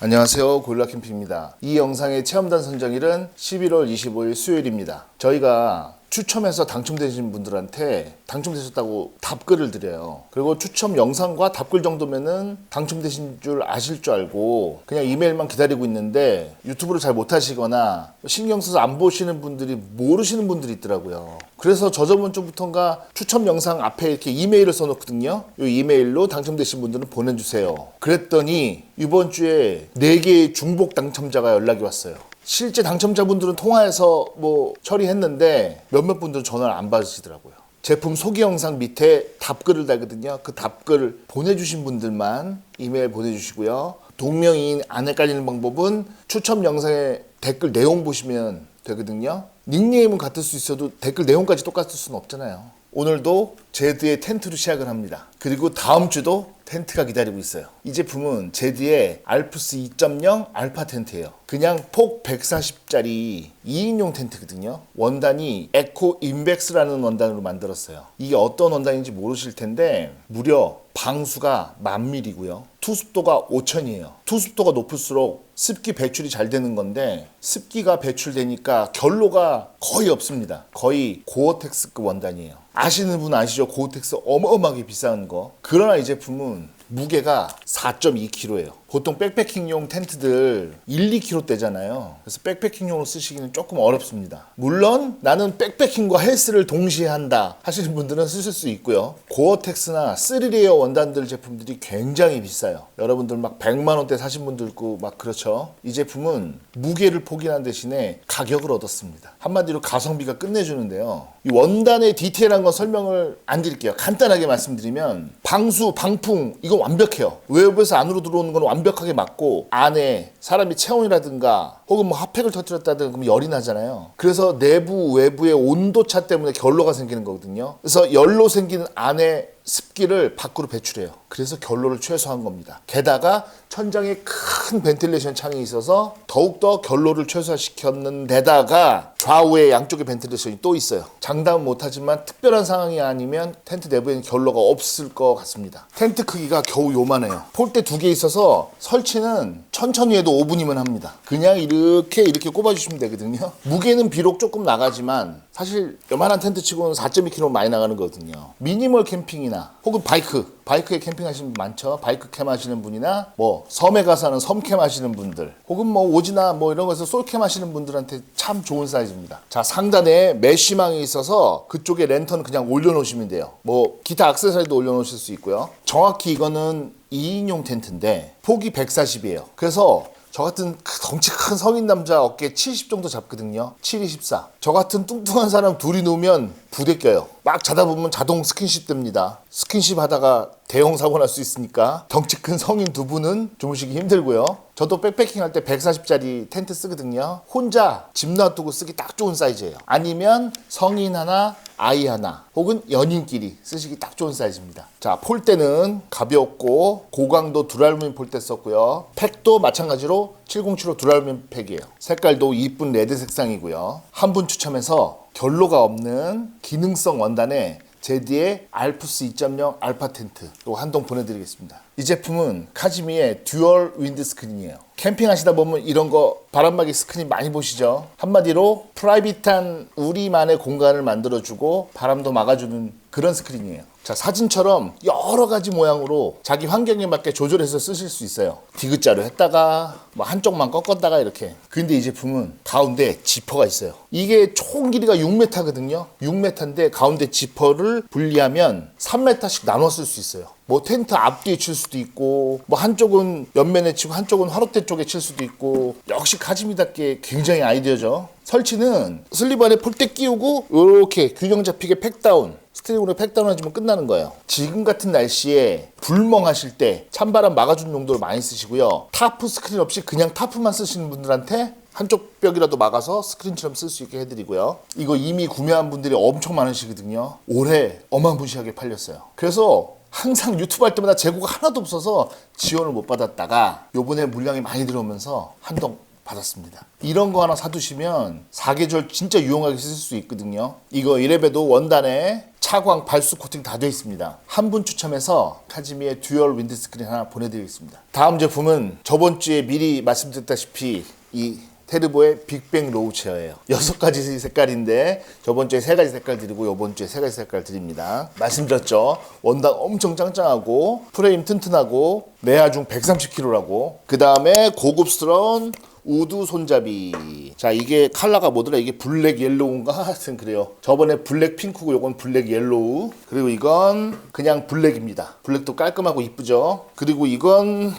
안녕하세요. 고릴라 캠핑입니다. 이 영상의 체험단 선정일은 11월 25일 수요일입니다. 저희가 추첨해서 당첨되신 분들한테 당첨되셨다고 답글을 드려요. 그리고 추첨 영상과 답글 정도면은 당첨되신 줄 아실 줄 알고 그냥 이메일만 기다리고 있는데 유튜브를 잘 못하시거나 신경 써서 안 보시는 분들이 모르시는 분들이 있더라고요. 그래서 저 저번 주부터인가 추첨 영상 앞에 이렇게 이메일을 써놓거든요. 이 이메일로 당첨되신 분들은 보내주세요. 그랬더니 이번 주에 4개의 중복 당첨자가 연락이 왔어요. 실제 당첨자분들은 통화해서 뭐 처리했는데 몇몇 분들은 전화를 안 받으시더라고요. 제품 소개 영상 밑에 답글을 달거든요. 그 답글 보내주신 분들만 이메일 보내주시고요. 동명이인 안 헷갈리는 방법은 추첨 영상의 댓글 내용 보시면 되거든요. 닉네임은 같을 수 있어도 댓글 내용까지 똑같을 수는 없잖아요. 오늘도 제드의 텐트로 시작을 합니다. 그리고 다음 주도 텐트가 기다리고 있어요. 이 제품은 제드의 알프스 2.0 알파 텐트예요. 그냥 폭 140짜리 2인용 텐트거든요. 원단이 에코 인벡스라는 원단으로 만들었어요. 이게 어떤 원단인지 모르실 텐데 무려 방수가 만 밀이고요. 투습도가 5천이에요. 투습도가 높을수록 습기 배출이 잘 되는 건데 습기가 배출되니까 결로가 거의 없습니다. 거의 고어텍스급 원단이에요. 아시는 분 아시죠? 고어텍스 어마어마하게 비싼 거. 그러나 이 제품은 무게가 4.2kg예요. 보통 백패킹용 텐트들 1, 2kg대잖아요. 그래서 백패킹용으로 쓰시기는 조금 어렵습니다. 물론 나는 백패킹과 헬스를 동시에 한다 하시는 분들은 쓰실 수 있고요. 고어텍스나 3레이어 원단들 제품들이 굉장히 비싸요. 여러분들 막 100만 원대 사신 분들 있고 막 그렇죠. 이 제품은 무게를 포기한 대신에 가격을 얻었습니다. 한마디로 가성비가 끝내주는데요. 이 원단의 디테일한 건 설명을 안 드릴게요. 간단하게 말씀드리면 방수, 방풍 이건 완벽해요. 외부에서 안으로 들어오는 건 완벽 하게 맞고 안에 사람이 체온이라든가 혹은 뭐 핫팩을 터뜨렸다든가 그러면 열이 나잖아요. 그래서 내부 외부의 온도 차 때문에 결로가 생기는 거거든요. 그래서 열로 생기는 안에 습기를 밖으로 배출해요. 그래서 결로를 최소화한 겁니다. 게다가 천장에 큰 벤틸레이션 창이 있어서 더욱더 결로를 최소화시켰는 데다가 좌우에 양쪽에 벤틸레이션이 또 있어요. 장담은 못하지만 특별한 상황이 아니면 텐트 내부에는 결로가 없을 것 같습니다. 텐트 크기가 겨우 요만해요. 폴대 두 개 있어서 설치는 천천히 해도 5분이면 합니다. 그냥 이렇게 이렇게 꼽아주시면 되거든요. 무게는 비록 조금 나가지만 사실 요만한 텐트 치고는 4.2kg 많이 나가는 거거든요. 미니멀 캠핑이나 혹은 바이크 바이크에 캠핑하시는 분 많죠. 바이크 캠 하시는 분이나 뭐 섬에 가서는 섬캠 하시는 분들 혹은 뭐 오지나 뭐 이런 거에서 솔캠 하시는 분들한테 참 좋은 사이즈입니다. 자 상단에 메쉬망이 있어서 그쪽에 랜턴 그냥 올려놓으시면 돼요. 뭐 기타 액세서리도 올려놓으실 수 있고요. 정확히 이거는 2인용 텐트인데 폭이 140이에요. 그래서 저 같은 크- 덩치 큰 성인 남자 어깨 70 정도 잡거든요. 7, 24. 저 같은 뚱뚱한 사람 둘이 누우면 부대 껴요. 막 자다 보면 자동 스킨십 됩니다. 스킨십 하다가 대형 사고 날 수 있으니까 덩치 큰 성인 두 분은 주무시기 힘들고요. 저도 백패킹 할 때 140짜리 텐트 쓰거든요. 혼자 집 놔두고 쓰기 딱 좋은 사이즈예요. 아니면 성인 하나, 아이 하나, 혹은 연인끼리 쓰시기 딱 좋은 사이즈입니다. 자, 폴대는 가볍고 고강도 두랄루민 폴대 썼고요. 팩도 마찬가지로 707호 두랄루민 팩이에요. 색깔도 이쁜 레드 색상이고요. 한 분 추첨해서 결로가 없는 기능성 원단에 제디의 알프스 2.0 알파 텐트 또 한 동 보내드리겠습니다. 이 제품은 카즈미의 듀얼 윈드 스크린이에요. 캠핑 하시다 보면 이런 거 바람막이 스크린 많이 보시죠? 한마디로 프라이빗한 우리만의 공간을 만들어주고 바람도 막아주는 그런 스크린이에요. 자, 사진처럼 여러 가지 모양으로 자기 환경에 맞게 조절해서 쓰실 수 있어요. 디귿자로 했다가 뭐 한쪽만 꺾었다가 이렇게. 근데 이 제품은 가운데 지퍼가 있어요. 이게 총 길이가 6m거든요. 6m인데 가운데 지퍼를 분리하면 3m씩 나눠 쓸 수 있어요. 뭐 텐트 앞뒤에 칠 수도 있고 뭐 한쪽은 옆면에 치고 한쪽은 화롯대 쪽에 칠 수도 있고 역시 카즈미답게 굉장히 아이디어죠. 설치는 슬립 안에 폴대 끼우고 이렇게 균형 잡히게 팩다운 스트링으로 팩다운 해주면 끝나는 거예요. 지금 같은 날씨에 불멍하실 때 찬바람 막아주는 용도로 많이 쓰시고요. 타프 스크린 없이 그냥 타프만 쓰시는 분들한테 한쪽 벽이라도 막아서 스크린처럼 쓸 수 있게 해드리고요. 이거 이미 구매한 분들이 엄청 많으시거든요. 올해 어마무시하게 팔렸어요. 그래서 항상 유튜브 할 때마다 재고가 하나도 없어서 지원을 못 받았다가 요번에 물량이 많이 들어오면서 한동 받았습니다. 이런 거 하나 사두시면 사계절 진짜 유용하게 쓸수 있거든요. 이거 이래봬도 원단에 차광 발수 코팅 다 되어 있습니다. 한 분 추첨해서 카즈미의 듀얼 윈드스크린 하나 보내드리겠습니다. 다음 제품은 저번 주에 미리 말씀드렸다시피 이 테르보의 빅뱅 로우 체어예요. 여섯 가지 색깔인데 저번 주에 세 가지 색깔 드리고 이번 주에 세 가지 색깔 드립니다. 말씀드렸죠. 원단 엄청 짱짱하고 프레임 튼튼하고 내하중 130kg라고. 그 다음에 고급스러운 우드 손잡이. 자, 이게 컬러가 뭐더라? 이게 블랙 옐로우인가? 하여튼 그래요. 저번에 블랙 핑크고 요건 블랙 옐로우. 그리고 이건 그냥 블랙입니다. 블랙도 깔끔하고 이쁘죠? 그리고 이건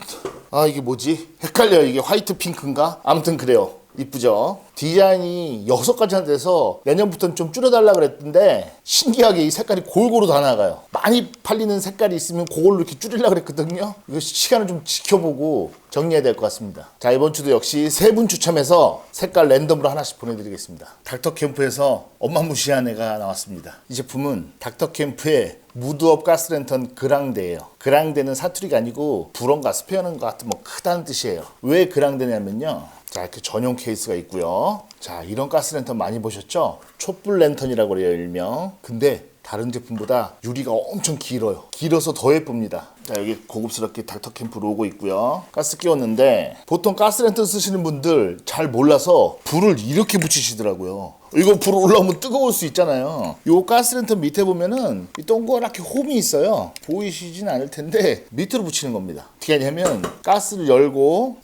아, 이게 뭐지? 헷갈려요. 이게 화이트 핑크인가? 아무튼 그래요. 이쁘죠? 디자인이 여섯 가지나 돼서 내년부터는 좀 줄여달라 그랬던데 신기하게 이 색깔이 골고루 다 나가요. 많이 팔리는 색깔이 있으면 그걸로 이렇게 줄이려고 그랬거든요. 이거 시간을 좀 지켜보고 정리해야 될 것 같습니다. 자, 이번 주도 역시 세 분 추첨해서 색깔 랜덤으로 하나씩 보내드리겠습니다. 닥터 캠프에서 엄마 무시한 애가 나왔습니다. 이 제품은 닥터 캠프의 무드업 가스랜턴 그랑데예요. 그랑데는 사투리가 아니고 불언가 스페어는 것 같은 뭐 크다는 뜻이에요. 왜 그랑데냐면요. 자 이렇게 전용 케이스가 있고요. 자 이런 가스 랜턴 많이 보셨죠? 촛불 랜턴이라고 그래요 일명. 근데 다른 제품보다 유리가 엄청 길어요. 길어서 더 예쁩니다. 자 여기 고급스럽게 닥터캠프 로고 있고요. 가스 끼웠는데 보통 가스 랜턴 쓰시는 분들 잘 몰라서 불을 이렇게 붙이시더라고요. 이거 불 올라오면 뜨거울 수 있잖아요. 요 가스 랜턴 밑에 보면은 이 동그랗게 홈이 있어요. 보이시진 않을 텐데 밑으로 붙이는 겁니다. 어떻게 하냐면 가스를 열고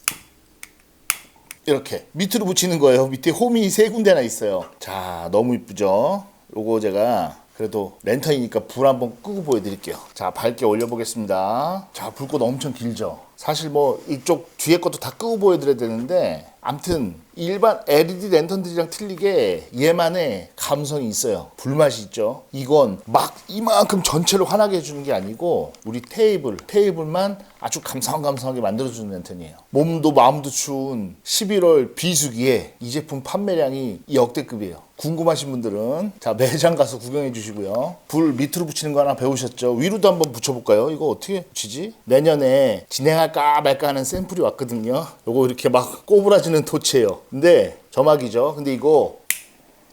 이렇게 밑으로 붙이는 거예요. 밑에 홈이 세 군데나 있어요. 자, 너무 이쁘죠? 요거 제가 그래도 랜턴이니까 불 한번 끄고 보여드릴게요. 자, 밝게 올려보겠습니다. 자, 불꽃 엄청 길죠? 사실 뭐 이쪽 뒤에 것도 다 끄고 보여드려야 되는데 암튼 일반 LED 랜턴들이랑 틀리게 얘만의 감성이 있어요. 불맛이 있죠. 이건 막 이만큼 전체를 환하게 해주는 게 아니고 우리 테이블, 테이블만 아주 감성감성하게 만들어주는 랜턴이에요. 몸도 마음도 추운 11월 비수기에 이 제품 판매량이 역대급이에요. 궁금하신 분들은 자 매장 가서 구경해 주시고요. 불 밑으로 붙이는 거 하나 배우셨죠? 위로도 한번 붙여볼까요? 이거 어떻게 붙이지? 내년에 진행할까 말까 하는 샘플이 왔거든요. 요거 이렇게 막 꼬부라지는 토치예요. 근데 점막이죠. 근데 이거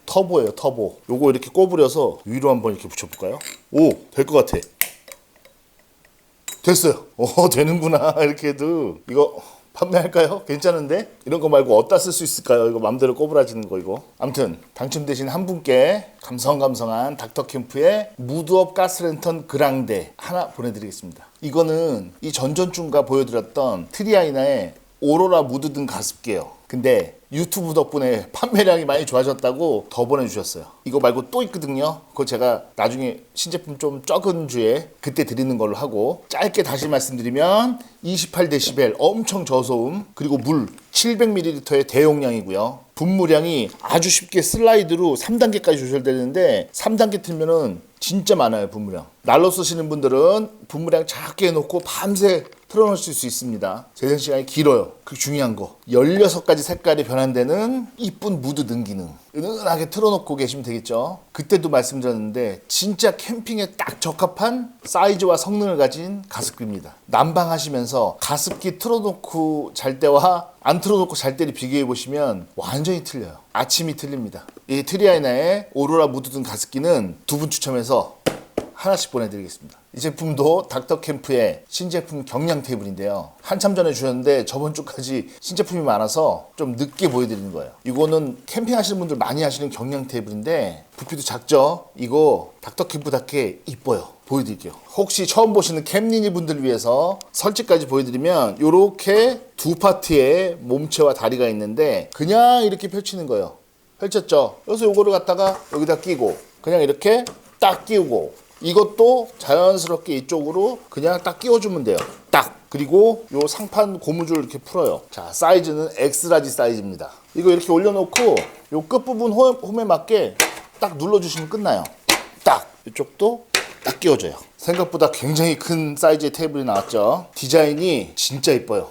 터보예요, 터보. 요거 이렇게 꼬부려서 위로 한번 이렇게 붙여볼까요? 오, 될 것 같아. 됐어요. 오, 되는구나. 이렇게 해도. 이거 판매할까요? 괜찮은데? 이런 거 말고 어디다 쓸 수 있을까요? 이거 맘대로 꼬부라지는 거 이거. 아무튼 당첨되신 한 분께 감성감성한 닥터캠프의 무드업 가스랜턴 그랑데 하나 보내드리겠습니다. 이거는 이 전전중가 보여드렸던 트리아이나의 오로라 무드 등 가습기예요. 근데 유튜브 덕분에 판매량이 많이 좋아졌다고 더 보내주셨어요. 이거 말고 또 있거든요. 그거 제가 나중에 신제품 좀 적은 주에 그때 드리는 걸로 하고 짧게 다시 말씀드리면 28데시벨 엄청 저소음 그리고 물 700ml의 대용량이고요. 분무량이 아주 쉽게 슬라이드로 3단계까지 조절되는데 3단계 틀면은 진짜 많아요 분무량. 날로 쓰시는 분들은 분무량 작게 해놓고 밤새 틀어놓으실 수 있습니다. 재생 시간이 길어요. 그 중요한 거. 16가지 색깔이 변환되는 이쁜 무드 등기능. 은은하게 틀어놓고 계시면 되겠죠. 그때도 말씀드렸는데 진짜 캠핑에 딱 적합한 사이즈와 성능을 가진 가습기입니다. 난방하시면서 가습기 틀어놓고 잘 때와 안 틀어놓고 잘 때를 비교해 보시면 완전히 틀려요. 아침이 틀립니다. 이 트리아이나의 오로라 무드 등 가습기는 두 분 추첨해서 하나씩 보내드리겠습니다. 이 제품도 닥터캠프의 신제품 경량 테이블인데요. 한참 전에 주셨는데 저번 주까지 신제품이 많아서 좀 늦게 보여드리는 거예요. 이거는 캠핑 하시는 분들 많이 하시는 경량 테이블인데 부피도 작죠? 이거 닥터캠프답게 이뻐요. 보여드릴게요. 혹시 처음 보시는 캠리니 분들 위해서 설치까지 보여드리면 이렇게 두 파트의 몸체와 다리가 있는데 그냥 이렇게 펼치는 거예요. 펼쳤죠? 그래서 요거를 갖다가 여기다 끼고 그냥 이렇게 딱 끼우고 이것도 자연스럽게 이쪽으로 그냥 딱 끼워주면 돼요. 딱. 그리고 요 상판 고무줄 이렇게 풀어요. 자, 사이즈는 엑스라지 사이즈입니다. 이거 이렇게 올려놓고 요 끝부분 홈- 홈에 맞게 딱 눌러주시면 끝나요. 딱. 이쪽도 딱 끼워져요. 생각보다 굉장히 큰 사이즈의 테이블이 나왔죠. 디자인이 진짜 이뻐요.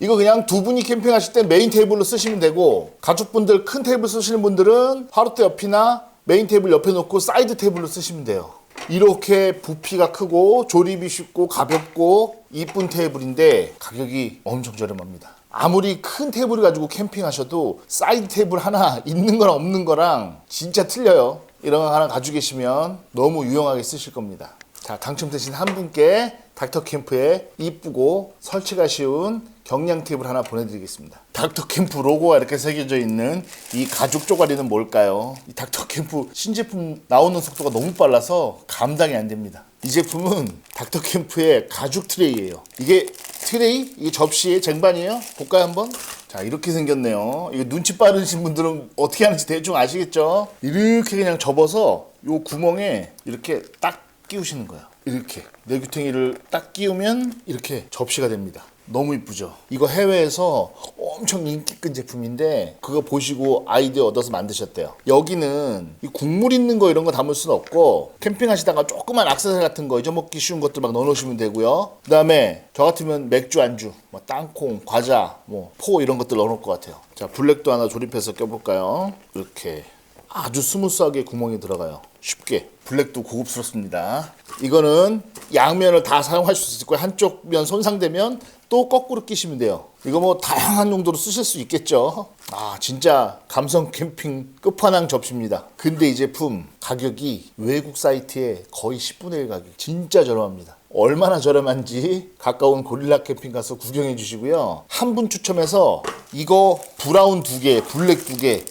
이거 그냥 두 분이 캠핑하실 때 메인 테이블로 쓰시면 되고 가족분들 큰 테이블 쓰시는 분들은 화롯대 옆이나 메인 테이블 옆에 놓고 사이드 테이블로 쓰시면 돼요. 이렇게 부피가 크고 조립이 쉽고 가볍고 이쁜 테이블인데 가격이 엄청 저렴합니다. 아무리 큰 테이블을 가지고 캠핑하셔도 사이드 테이블 하나 있는 거랑 없는 거랑 진짜 틀려요. 이런 거 하나 가지고 계시면 너무 유용하게 쓰실 겁니다. 자, 당첨되신 한 분께 닥터 캠프에 이쁘고 설치가 쉬운 경량 테이블 하나 보내드리겠습니다. 닥터 캠프 로고가 이렇게 새겨져 있는 이 가죽 쪼가리는 뭘까요? 이 닥터 캠프 신제품 나오는 속도가 너무 빨라서 감당이 안 됩니다. 이 제품은 닥터 캠프의 가죽 트레이예요. 이게 트레이? 이게 접시의 쟁반이에요? 볼까요 한번? 자 이렇게 생겼네요. 이거 눈치 빠르신 분들은 어떻게 하는지 대충 아시겠죠? 이렇게 그냥 접어서 요 구멍에 이렇게 딱 끼우시는 거예요. 이렇게 내규탱이를 딱 끼우면 이렇게 접시가 됩니다. 너무 이쁘죠? 이거 해외에서 엄청 인기 끈 제품인데 그거 보시고 아이디어 얻어서 만드셨대요. 여기는 이 국물 있는 거 이런 거 담을 수는 없고 캠핑하시다가 조그만 악세사리 같은 거 잊어먹기 쉬운 것들 막 넣어놓으시면 되고요. 그 다음에 저 같으면 맥주 안주, 뭐 땅콩, 과자, 뭐 포 이런 것들 넣어놓을 것 같아요. 자 블랙도 하나 조립해서 껴볼까요? 이렇게 아주 스무스하게 구멍이 들어가요. 쉽게. 블랙도 고급스럽습니다. 이거는 양면을 다 사용할 수 있을 거예요. 한쪽 면 손상되면 또 거꾸로 끼시면 돼요. 이거 뭐 다양한 용도로 쓰실 수 있겠죠. 아 진짜 감성 캠핑 끝판왕 접시입니다. 근데 이 제품 가격이 외국 사이트에 거의 10분의 1 가격. 진짜 저렴합니다. 얼마나 저렴한지 가까운 고릴라 캠핑 가서 구경해 주시고요. 한 분 추첨해서 이거 브라운 두 개, 블랙 두 개,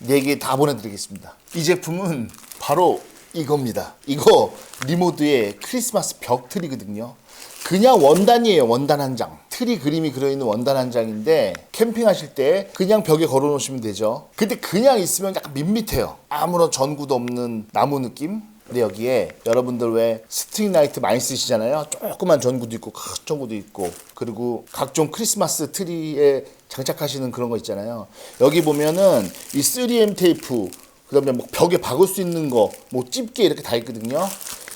네 개 다 보내드리겠습니다. 이 제품은 바로 이겁니다. 이거 리모드의 크리스마스 벽 트리거든요. 그냥 원단이에요. 원단 한 장. 트리 그림이 그려있는 원단 한 장인데 캠핑하실 때 그냥 벽에 걸어 놓으시면 되죠. 근데 그냥 있으면 약간 밋밋해요. 아무런 전구도 없는 나무 느낌? 근데 여기에 여러분들 왜 스트링 라이트 많이 쓰시잖아요. 조그만 전구도 있고 큰 전구도 있고 그리고 각종 크리스마스 트리에 장착하시는 그런 거 있잖아요. 여기 보면은 이 3M 테이프 그다음에 뭐 벽에 박을 수 있는 거, 뭐 집게 이렇게 다 있거든요.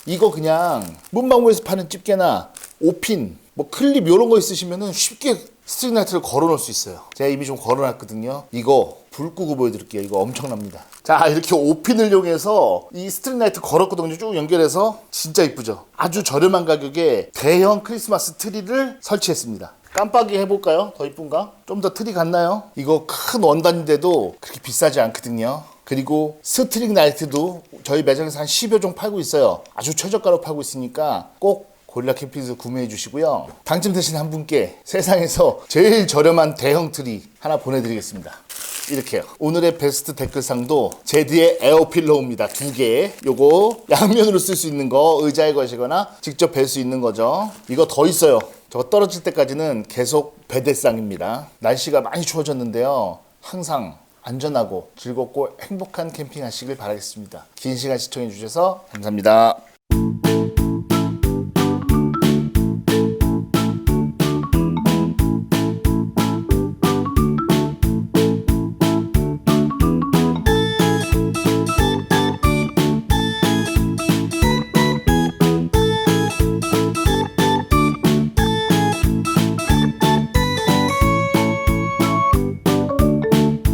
이거 그냥 문방구에서 파는 집게나 오핀, 뭐 클립 이런 거 있으시면은 쉽게 스트링 라이트를 걸어놓을 수 있어요. 제가 이미 좀 걸어놨거든요. 이거 불 끄고 보여드릴게요. 이거 엄청납니다. 자 이렇게 오핀을 이용해서 이 스트링 라이트 걸었거든요. 쭉 연결해서 진짜 이쁘죠. 아주 저렴한 가격에 대형 크리스마스 트리를 설치했습니다. 깜빡이 해볼까요? 더 이쁜가? 좀 더 트리 같나요? 이거 큰 원단인데도 그렇게 비싸지 않거든요. 그리고 스트링 라이트도 저희 매장에서 한 10여 종 팔고 있어요. 아주 최저가로 팔고 있으니까 꼭 고릴라 캠핑에서 구매해 주시고요. 당첨되신 한 분께 세상에서 제일 저렴한 대형 트리 하나 보내드리겠습니다. 이렇게요. 오늘의 베스트 댓글상도 제드의 에어필로우입니다. 두 개. 요거 양면으로 쓸 수 있는 거 의자에 거시거나 직접 벨 수 있는 거죠. 이거 더 있어요. 저거 떨어질 때까지는 계속 배대상입니다. 날씨가 많이 추워졌는데요. 항상 안전하고 즐겁고 행복한 캠핑 하시길 바라겠습니다. 긴 시간 시청해 주셔서 감사합니다.